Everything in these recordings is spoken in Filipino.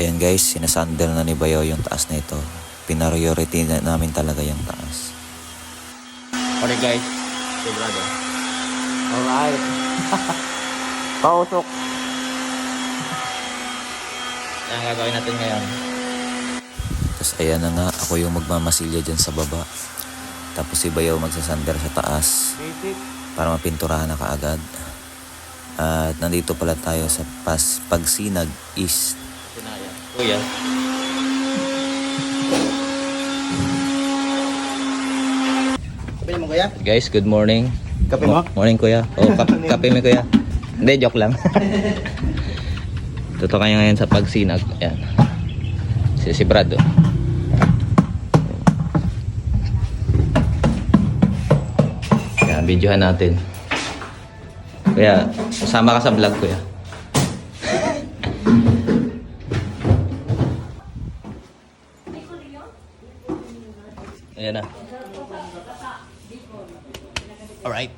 Ayan guys, sinasandal na ni Bayaw yung taas na ito. Pinariority na namin talaga yung taas. Okay guys, sigurado. Alright. Pausok. Ang gagawin natin ngayon. Tapos ayan na nga, ako yung magmamasilya dyan sa baba. Tapos si Bayaw magsasandal sa taas para mapinturahan na kaagad. At nandito pala tayo sa Pas Pagsinag East. Kuya. Kape mo kuya? Guys, good morning. Kape mo? Mo- Morning kuya. Oh, kap kape mo kuya. Hindi, joke lang. Tuto kayo ngayon sa pagsinag. Ayan. Si, si Brad. oh. Ayan, videohan natin. Kuya, kasama ka sa vlog kuya. Ayan na. Alright.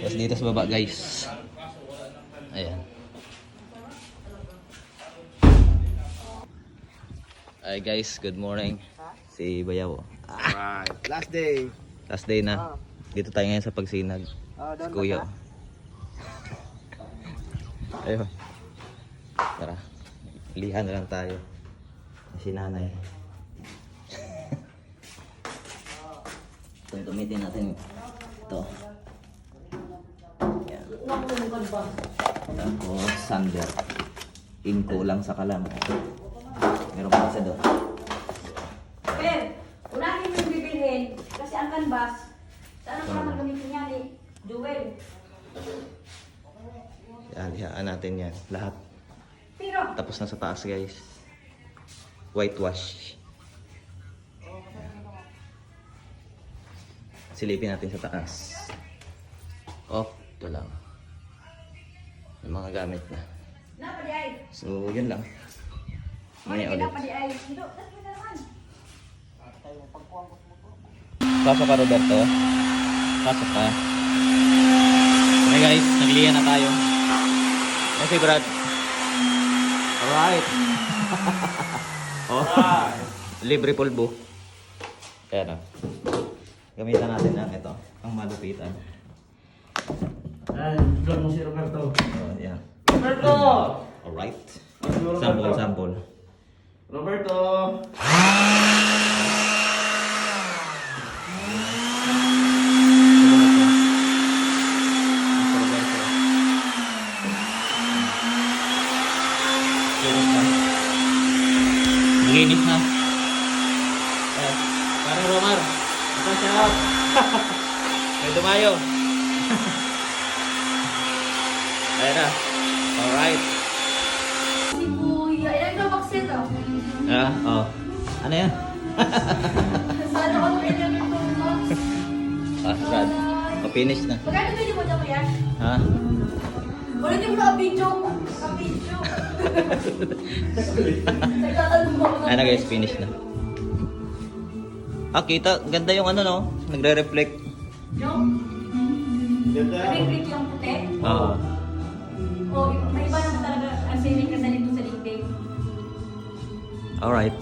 Tapos dito sa baba guys. Ayan. Hi guys, good morning. Si Bayaw. Alright. Last day. Last day na. Dito tayo ngayon sa pagsinag. Ah, Si Kuya. Ayun. Tara. Lihan na lang tayo. Si nanay. Ito, gamitin natin ito. Yan. Tapos sander. Inko lang sa kalam. Meron pa isa doon. Per, unahin mo yung bibilhin kasi ang canvas, saan ang parang gamitin niya ni Jewel? Yan, lihaan natin yan. Lahat. Pero, Tapos na sa taas guys. Whitewash. Silipin natin sa taas. Oh, ito lang. May mga gamit na. So, yun lang. Mamaya Mamaya ulit. Pasok ka Roberto. Pasok ka. Okay guys, nagliyan na tayo. Si Brad. Alright. oh. Libre pulbo. Kaya na. Gamitan natin ang ito. Ang malupitan. Ay, vlog mo si Roberto. Oh, yan. Roberto! Alright. Roberto. Sample, sample. Roberto! Maglinis na. Eh, parang Romar. Ito siya. May dumayo. Ayan na. Alright. Si Kuya, ilan ka baksit oh? Ah, oh. Ano yan? Sana ilan yung box. Ah, Brad. Pa-finish na. Magkano pwede mo dyan kuya? Ha? Wala mo na video mo. Sa video. Ano guys, finish na. Ah, kita. Ganda yung ano, no? Nagre-reflect. Yung? Nag-green yung puti? Oo. O, may iba naman talaga ang feeling ka sa dito sa dingding. Alright.